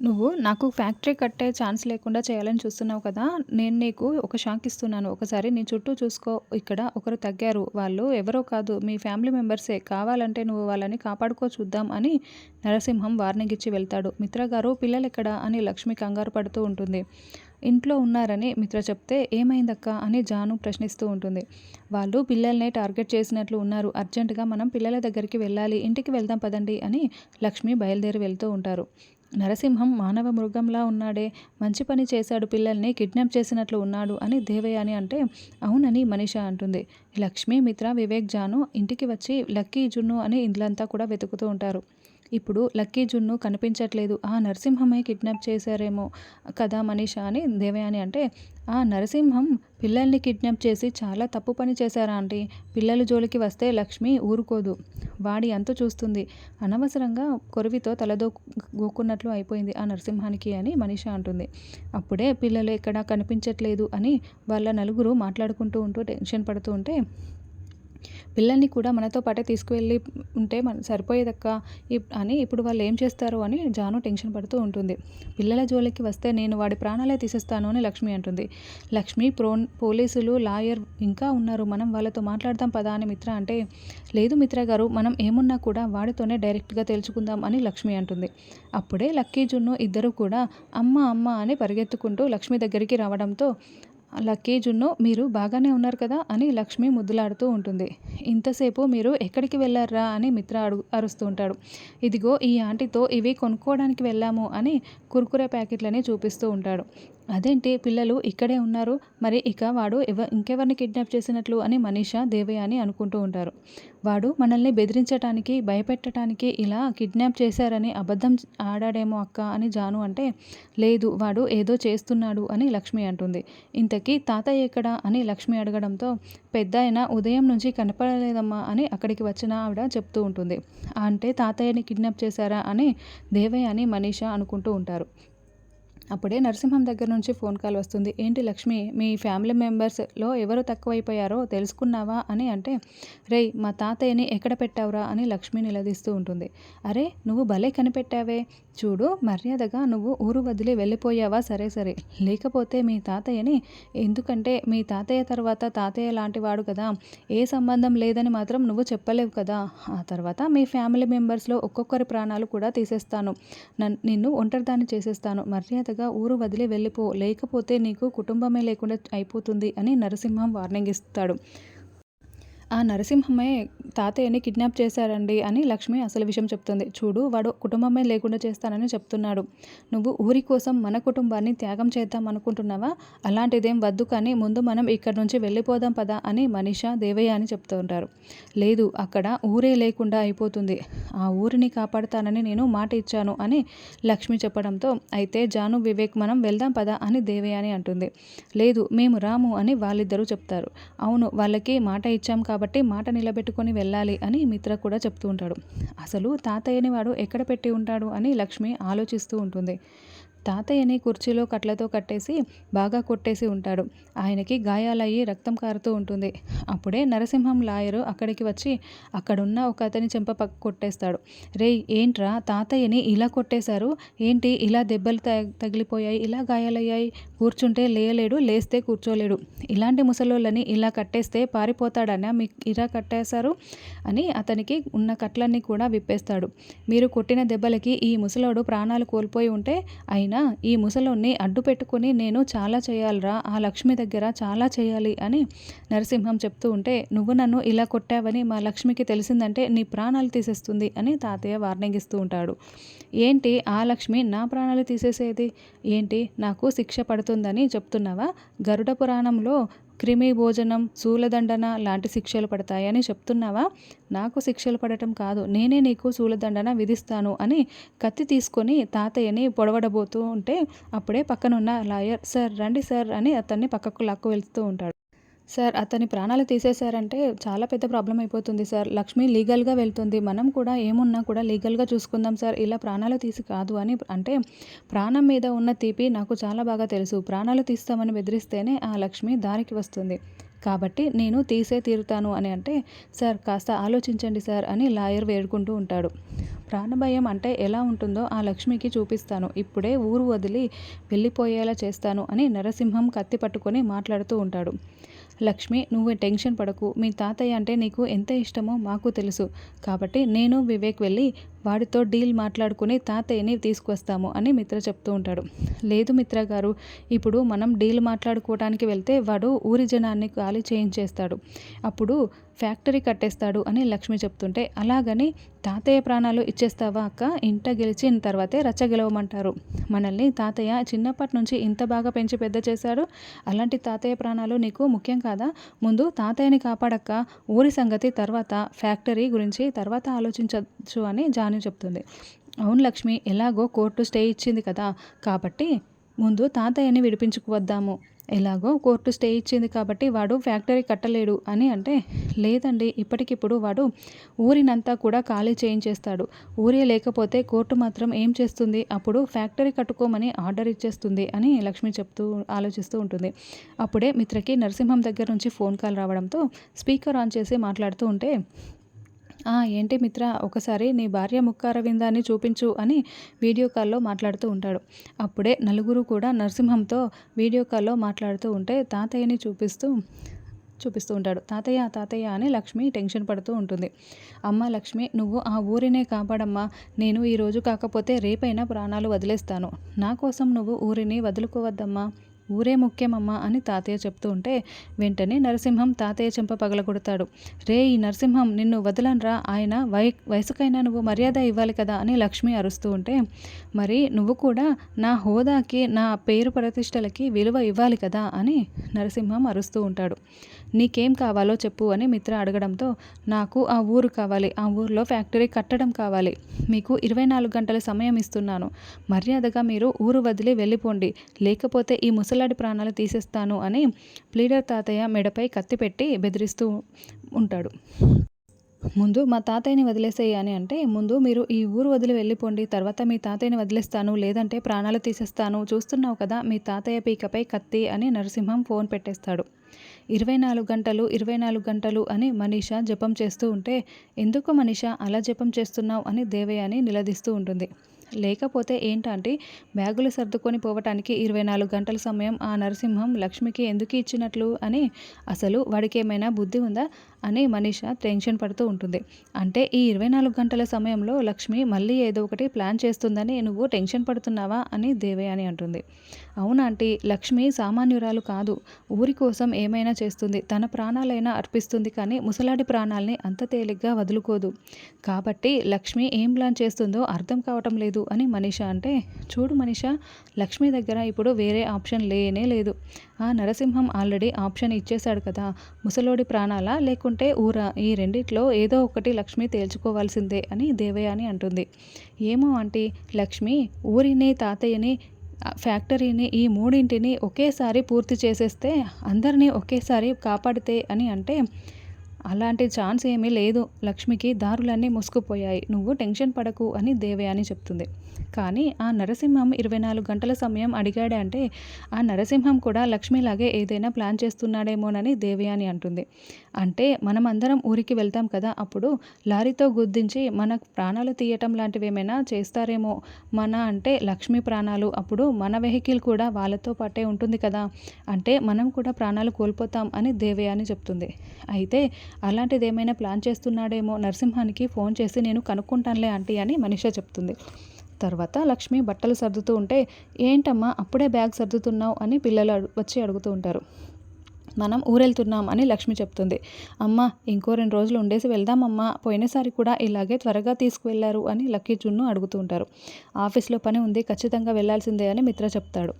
నువ్వు నాకు ఫ్యాక్టరీ కట్టే ఛాన్స్ లేకుండా చేయాలని చూస్తున్నావు కదా నేను నీకు ఒక షాక్ ఇస్తున్నాను. ఒకసారి నీ చుట్టూ చూసుకో. ఇక్కడ ఒకరు తగ్గారు. వాళ్ళు ఎవరో కాదు మీ ఫ్యామిలీ మెంబర్సే. కావాలంటే నువ్వు వాళ్ళని కాపాడుకో చూద్దాం అని నరసింహం వార్నింగ్ ఇచ్చి వెళ్తాడు. మిత్ర గారు పిల్లలు ఎక్కడ అని లక్ష్మి కంగారు పడుతూ ఉంటుంది. ఇంట్లో ఉన్నారని మిత్ర చెప్తే ఏమైందక్క అని జాను ప్రశ్నిస్తూ ఉంటుంది. వాళ్ళు పిల్లల్నే టార్గెట్ చేసినట్లు ఉన్నారు. అర్జెంటుగా మనం పిల్లల దగ్గరికి వెళ్ళాలి. ఇంటికి వెళ్దాం పదండి అని లక్ష్మి బయలుదేరి వెళ్తూ ఉంటారు. నరసింహం మానవ మృగంలా ఉన్నాడే మంచి పని చేశాడు పిల్లల్ని కిడ్నాప్ చేసినట్లు ఉన్నాడు అని దేవయ్య అని అంటే అవునని మనిష అంటుంది. లక్ష్మి మిత్ర వివేక్ జాను ఇంటికి వచ్చి లక్కీ జున్ను అని ఇండ్లంతా కూడా వెతుకుతూ ఉంటారు. ఇప్పుడు లక్కీ జున్ను కనిపించట్లేదు. ఆ నరసింహమే కిడ్నాప్ చేశారేమో కదా మనీష అని దేవయాని అంటే ఆ నరసింహం పిల్లల్ని కిడ్నాప్ చేసి చాలా తప్పు పని చేశారా ఆంటీ? పిల్లలు జోలికి వస్తే లక్ష్మి ఊరుకోదు. వాడి అంత చూస్తుంది. అనవసరంగా కొరివితో తలదో గోక్కున్నట్లు అయిపోయింది ఆ నరసింహానికి అని మనీష అంటుంది. అప్పుడే పిల్లలు ఎక్కడా కనిపించట్లేదు అని వాళ్ళ నలుగురు మాట్లాడుకుంటూ ఉంటూ టెన్షన్ పడుతూ ఉంటే పిల్లల్ని కూడా మనతో పాటే తీసుకువెళ్ళి ఉంటే మన సరిపోయేదక్క అని ఇప్పుడు వాళ్ళు ఏం చేస్తారు అని జాను టెన్షన్ పడుతూ ఉంటుంది. పిల్లల జోలికి వస్తే నేను వాడి ప్రాణాలే తీసేస్తాను అని లక్ష్మి అంటుంది. లక్ష్మి ప్రో పోలీసులు లాయర్ ఇంకా ఉన్నారు. మనం వాళ్ళతో మాట్లాడదాం పదా అని మిత్ర అంటే లేదు మిత్ర గారు మనం ఏమున్నా కూడా వాడితోనే డైరెక్ట్గా తెలుసుకుందాం అని లక్ష్మి అంటుంది. అప్పుడే లక్కీ జున్ను ఇద్దరు కూడా అమ్మ అమ్మ అని పరిగెత్తుకుంటూ లక్ష్మి దగ్గరికి రావడంతో లక్కీ మీరు బాగానే ఉన్నారు కదా అని లక్ష్మి ముద్దులాడుతూ ఉంటుంది. ఇంతసేపు మీరు ఎక్కడికి వెళ్ళారా అని మిత్ర అడుగు అరుస్తూ ఉంటాడు. ఇదిగో ఈ ఆంటీతో ఇవి కొనుక్కోవడానికి వెళ్ళాము అని కుర్కురే ప్యాకెట్లని చూపిస్తూ ఉంటాడు. అదేంటి? పిల్లలు ఇక్కడే ఉన్నారు. మరి ఇక వాడు ఎవ ఇంకెవరిని కిడ్నాప్ చేసినట్లు అని మనీషా దేవయ్య అని అనుకుంటూ ఉంటారు. వాడు మనల్ని బెదిరించటానికి భయపెట్టడానికి ఇలా కిడ్నాప్ చేశారని అబద్ధం ఆడాడేమో అక్క అని జాను అంటే లేదు వాడు ఏదో చేస్తున్నాడు అని లక్ష్మి అంటుంది. ఇంతకీ తాతయ్య ఎక్కడా అని లక్ష్మి అడగడంతో పెద్ద ఉదయం నుంచి కనపడలేదమ్మా అని అక్కడికి వచ్చిన ఆవిడ చెప్తూ ఉంటుంది. అంటే తాతయ్యని కిడ్నాప్ చేశారా అని దేవయ్య అని మనీషా అనుకుంటూ ఉంటారు. అప్పుడే నరసింహం దగ్గర నుంచి ఫోన్ కాల్ వస్తుంది. ఏంటి లక్ష్మి మీ ఫ్యామిలీ మెంబర్స్లో ఎవరు తక్కువైపోయారో తెలుసుకున్నావా? అని అంటే రేయ్ మా తాతయ్యని ఎక్కడ పెట్టావురా? అని లక్ష్మి నిలదీస్తూ ఉంటుంది. అరే నువ్వు భలే కనిపెట్టావే. చూడు మర్యాదగా నువ్వు ఊరు వదిలి వెళ్ళిపోయావా? సరే సరే. లేకపోతే మీ తాతయ్యని ఎందుకంటే మీ తాతయ్య తర్వాత తాతయ్య లాంటి వాడు కదా. ఏ సంబంధం లేదని మాత్రం నువ్వు చెప్పలేవు కదా. ఆ తర్వాత మీ ఫ్యామిలీ మెంబర్స్లో ఒక్కొక్కరి ప్రాణాలు కూడా తీసేస్తాను. నిన్ను ఒంటరిదాన్ని చేసేస్తాను. మర్యాదగా తొందరగా ఊరు వదిలి వెళ్ళిపో. లేకపోతే నీకు కుటుంబమే లేకుండా అయిపోతుంది అని నరసింహం వార్నింగ్ ఇస్తాడు. ఆ నరసింహమే తాతయ్యని కిడ్నాప్ చేశారండి అని లక్ష్మి అసలు విషయం చెప్తుంది. చూడు వాడు కుటుంబమే లేకుండా చేస్తానని చెప్తున్నాడు. నువ్వు ఊరి కోసం మన కుటుంబాన్ని త్యాగం చేద్దాం అనుకుంటున్నావా? అలాంటిదేం వద్దు కానీ ముందు మనం ఇక్కడ నుంచి వెళ్ళిపోదాం పదా అని మనీష దేవయ్య అని చెప్తుంటారు. లేదు అక్కడ ఊరే లేకుండా అయిపోతుంది. ఆ ఊరిని కాపాడుతానని నేను మాట ఇచ్చాను అని లక్ష్మి చెప్పడంతో అయితే జాను వివేక్ మనం వెళ్దాం పదా అని దేవయ్య అని అంటుంది. లేదు మేము రాము అని వాళ్ళిద్దరూ చెప్తారు. అవును వాళ్ళకి మాట ఇచ్చాం కాబట్టి కాబట్టి మాట నిలబెట్టుకొని వెళ్ళాలి అని మిత్ర కూడా చెప్తూ ఉంటాడు. అసలు తాతయ్యని వాడు ఎక్కడ పెట్టి ఉంటాడు అని లక్ష్మి ఆలోచిస్తూ ఉంటుంది. తాతయ్యని కుర్చీలో కట్లతో కట్టేసి బాగా కొట్టేసి ఉంటాడు. ఆయనకి గాయాలయ్యి రక్తం కారుతూ ఉంటుంది. అప్పుడే నరసింహం లాయరు అక్కడికి వచ్చి అక్కడున్న ఒక అతని చెంప పక్క కొట్టేస్తాడు. రే ఏంట్రా? తాతయ్యని ఇలా కొట్టేశారు? ఏంటి? ఇలా దెబ్బలు తగిలిపోయాయి? ఇలా గాయాలయ్యాయి? కూర్చుంటే లేయలేడు లేస్తే కూర్చోలేడు. ఇలాంటి ముసలోళ్ళని ఇలా కట్టేస్తే పారిపోతాడనా? మీకు ఇలా కట్టేశారు? అని అతనికి ఉన్న కట్లన్నీ కూడా విప్పేస్తాడు. మీరు కొట్టిన దెబ్బలకి ఈ ముసలోడు ప్రాణాలు కోల్పోయి ఉంటే ఆయన అయినా ఈ ముసలోన్ని అడ్డు పెట్టుకుని నేను చాలా చేయాలిరా ఆ లక్ష్మి దగ్గర చాలా చేయాలి అని నరసింహం చెప్తూ ఉంటే నువ్వు నన్ను ఇలా కొట్టావని మా లక్ష్మికి తెలిసిందంటే నీ ప్రాణాలు తీసేస్తుంది అని తాతయ్య వార్నింగ్ ఇస్తూ ఉంటాడు. ఏంటి ఆ లక్ష్మి నా ప్రాణాలు తీసేసేది? ఏంటి నాకు శిక్ష పడుతుందని చెప్తున్నావా? గరుడ పురాణంలో క్రిమి భోజనం శూలదండన లాంటి శిక్షలు పడతాయని చెప్తున్నావా? నాకు శిక్షలు పడటం కాదు. నేనే నీకు శూలదండన విధిస్తాను అని కత్తి తీసుకొని తాతయ్యని పొడవడబోతూ ఉంటే అప్పుడే పక్కనున్న లాయర్ సార్ రండి సార్ అని అతన్ని పక్కకు లాక్కు వెళ్తూ ఉంటాడు. సార్ అతని ప్రాణాలు తీసేశారంటే చాలా పెద్ద ప్రాబ్లం అయిపోతుంది సార్. లక్ష్మి లీగల్గా వెళ్తుంది. మనం కూడా ఏమున్నా కూడా లీగల్గా చూసుకుందాం సార్. ఇలా ప్రాణాలు తీసి కాదు అని అంటే ప్రాణం మీద ఉన్న తీపి నాకు చాలా బాగా తెలుసు. ప్రాణాలు తీస్తామని బెదిరిస్తేనే ఆ లక్ష్మి దారికి వస్తుంది. కాబట్టి నేను తీసే తీరుతాను అని అంటే సార్ కాస్త ఆలోచించండి సార్ అని లాయర్ వేడుకుంటూ ఉంటాడు. ప్రాణభయం అంటే ఎలా ఉంటుందో ఆ లక్ష్మికి చూపిస్తాను. ఇప్పుడే ఊరు వదిలి వెళ్ళిపోయేలా చేస్తాను అని నరసింహం కత్తి పట్టుకొని మాట్లాడుతూ ఉంటాడు. లక్ష్మి నువ్వు టెన్షన్ పడకు. మీ తాతయ్య అంటే నీకు ఎంత ఇష్టమో మాకు తెలుసు. కాబట్టి నేను వివేక్ వెళ్ళి వాడితో డీల్ మాట్లాడుకుని తాతయ్యని తీసుకొస్తాము అని మిత్ర చెప్తూ ఉంటాడు. లేదు మిత్ర గారు ఇప్పుడు మనం డీల్ మాట్లాడుకోవడానికి వెళ్తే వాడు ఊరి జనాన్ని ఖాళీ చేయించేస్తాడు. అప్పుడు ఫ్యాక్టరీ కట్టేస్తాడు అని లక్ష్మి చెప్తుంటే అలాగని తాతయ్య ప్రాణాలు ఇచ్చేస్తావా అక్క? ఇంట గెలిచిన తర్వాతే రచ్చ గెలవమంటారు. మనల్ని తాతయ్య చిన్నప్పటి నుంచి ఇంత బాగా పెంచి పెద్ద చేశాడు. అలాంటి తాతయ్య ప్రాణాలు నీకు ముఖ్యం కాదా? ముందు తాతయ్యని కాపాడక్క. ఊరి సంగతి తర్వాత ఫ్యాక్టరీ గురించి తర్వాత ఆలోచించవచ్చు అని జాను చెప్తుంది. అవును లక్ష్మి ఎలాగో కోర్టు స్టే ఇచ్చింది కదా. కాబట్టి ముందు తాతయ్యని విడిపించుకువద్దాము ఎలాగో కోర్టు స్టే ఇచ్చింది కాబట్టి వాడు ఫ్యాక్టరీ కట్టలేడు అని అంటే లేదండి ఇప్పటికిప్పుడు వాడు ఊరినంతా కూడా ఖాళీ చేయించేస్తాడు. ఊరే లేకపోతే కోర్టు మాత్రం ఏం చేస్తుంది? అప్పుడు ఫ్యాక్టరీ కట్టుకోమని ఆర్డర్ ఇచ్చేస్తుంది అని లక్ష్మి చెప్తూ ఆలోచిస్తూ ఉంటుంది. అప్పుడే మిత్రకి నరసింహం దగ్గర నుంచి ఫోన్ కాల్ రావడంతో స్పీకర్ ఆన్ చేసి మాట్లాడుతూ ఉంటే ఏంటి మిత్ర ఒకసారి నీ భార్య ముక్కారవిందాన్ని చూపించు అని వీడియో కాల్లో మాట్లాడుతూ ఉంటాడు. అప్పుడే నలుగురు కూడా నరసింహంతో వీడియో కాల్లో మాట్లాడుతూ ఉంటే తాతయ్యని చూపిస్తూ చూపిస్తూ ఉంటాడు. తాతయ్య తాతయ్య అని లక్ష్మి టెన్షన్ పడుతూ ఉంటుంది. అమ్మ లక్ష్మి నువ్వు ఆ ఊరినే కాపాడమ్మా. నేను ఈరోజు కాకపోతే రేపైనా ప్రాణాలు వదిలేస్తాను. నా కోసం నువ్వు ఊరిని వదులుకోవద్దమ్మా. ఊరే ముఖ్యమమ్మా అని తాతయ్య చెప్తూ ఉంటే వెంటనే నరసింహం తాతయ్య చెంప పగలగొడతాడు. రే ఈ నరసింహం నిన్ను వదలనరా ఆయన వై వయసుకైనా నువ్వు మర్యాద ఇవ్వాలి కదా అని లక్ష్మి అరుస్తూ ఉంటే మరి నువ్వు కూడా నా హోదాకి నా పేరు ప్రతిష్టలకి విలువ ఇవ్వాలి కదా అని నరసింహం అరుస్తూ ఉంటాడు. నీకేం కావాలో చెప్పు అని మిత్ర అడగడంతో నాకు ఆ ఊరు కావాలి ఆ ఊర్లో ఫ్యాక్టరీ కట్టడం కావాలి. మీకు ఇరవై నాలుగు గంటల సమయం ఇస్తున్నాను. మర్యాదగా మీరు ఊరు వదిలి వెళ్ళిపోండి. లేకపోతే ఈ ముసలాడి ప్రాణాలు తీసేస్తాను అని ప్లీడర్ తాతయ్య మెడపై కత్తి పెట్టి బెదిరిస్తూ ఉంటాడు. ముందు మా తాతయ్యని వదిలేసేయి అని అంటే ముందు మీరు ఈ ఊరు వదిలి వెళ్ళిపోండి. తర్వాత మీ తాతయ్యని వదిలేస్తాను. లేదంటే ప్రాణాలు తీసేస్తాను. చూస్తున్నావు కదా మీ తాతయ్య పీకపై కత్తి అని నరసింహం ఫోన్ పెట్టేస్తాడు. ఇరవై నాలుగు గంటలు ఇరవై నాలుగు గంటలు అని మనీష జపం చేస్తూ ఉంటే ఎందుకు మనీష అలా జపం చేస్తున్నావు? అని దేవయాని నిలదీస్తూ ఉంటుంది. లేకపోతే ఏంటంటే బ్యాగులు సర్దుకొని పోవటానికి ఇరవై నాలుగు గంటల సమయం ఆ నరసింహం లక్ష్మికి ఎందుకు ఇచ్చినట్లు అని అసలు వాడికి ఏమైనా బుద్ధి ఉందా? అని మనీష టెన్షన్ పడుతూ ఉంటుంది. అంటే ఈ ఇరవై నాలుగు గంటల సమయంలో లక్ష్మి మళ్ళీ ఏదో ఒకటి ప్లాన్ చేస్తుందని నువ్వు టెన్షన్ పడుతున్నావా అని దేవయాని అంటుంది. అవునా ఆంటీ లక్ష్మి సామాన్యురాలు కాదు. ఊరి కోసం ఏమైనా చేస్తుంది. తన ప్రాణాలైనా అర్పిస్తుంది కానీ ముసలాడి ప్రాణాల్ని అంత తేలిగ్గా వదులుకోదు. కాబట్టి లక్ష్మి ఏం ప్లాన్ చేస్తుందో అర్థం కావటం లేదు అని మనీష అంటే చూడు మనీష లక్ష్మి దగ్గర ఇప్పుడు వేరే ఆప్షన్ లేనే లేదు. ఆ నరసింహం ఆల్రెడీ ఆప్షన్ ఇచ్చేశాడు కదా. ముసలోడి ప్రాణాలా లేకుంటే ఊరా ఈ రెండిట్లో ఏదో ఒకటి లక్ష్మి తేల్చుకోవాల్సిందే అని దేవయాని అంటుంది. ఏమో ఆంటీ లక్ష్మి ఊరిని తాతయ్యని ఫ్యాక్టరీని ఈ మూడింటిని ఒకేసారి పూర్తి చేసేస్తే అందరినీ ఒకేసారి కాపాడితే అని అంటే అలాంటి ఛాన్స్ ఏమీ లేదు. లక్ష్మికి దారులన్నీ మూసుకుపోయాయి. నువ్వు టెన్షన్ పడకు అని దేవయాని చెప్తుంది. కానీ ఆ నరసింహం ఇరవై నాలుగు గంటల సమయం అడిగాడే అంటే ఆ నరసింహం కూడా లక్ష్మిలాగే ఏదైనా ప్లాన్ చేస్తున్నాడేమోనని దేవయాని అంటుంది. అంటే మనం అందరం ఊరికి వెళ్తాం కదా అప్పుడు లారీతో గుద్దించి మన ప్రాణాలు తీయటం లాంటివి ఏమైనా చేస్తారేమో. మన అంటే లక్ష్మి ప్రాణాలు. అప్పుడు మన వెహికల్ కూడా వాళ్ళతో పాటే ఉంటుంది కదా. అంటే మనం కూడా ప్రాణాలు కోల్పోతాం అని దేవయాని చెప్తుంది. అయితే అలాంటిది ఏమైనా ప్లాన్ చేస్తున్నాడేమో నరసింహానికి ఫోన్ చేసి నేను కనుక్కుంటానులే ఆంటీ అని మనిష చెప్తుంది. తర్వాత లక్ష్మి బట్టలు సర్దుతూ ఉంటే ఏంటమ్మా అప్పుడే బ్యాగ్ సర్దుతున్నావు? అని పిల్లలు వచ్చి అడుగుతూ ఉంటారు. మనం ఊరెళ్తున్నాం అని లక్ష్మి చెప్తుంది. అమ్మ ఇంకో రెండు రోజులు ఉండేసి వెళ్దామమ్మా పోయినసారి కూడా ఇలాగే త్వరగా తీసుకువెళ్ళారు అని లక్కీ జున్ను అడుగుతూ ఉంటారు. ఆఫీస్లో పని ఉంది ఖచ్చితంగా వెళ్ళాల్సిందే అని మిత్ర చెప్తాడు.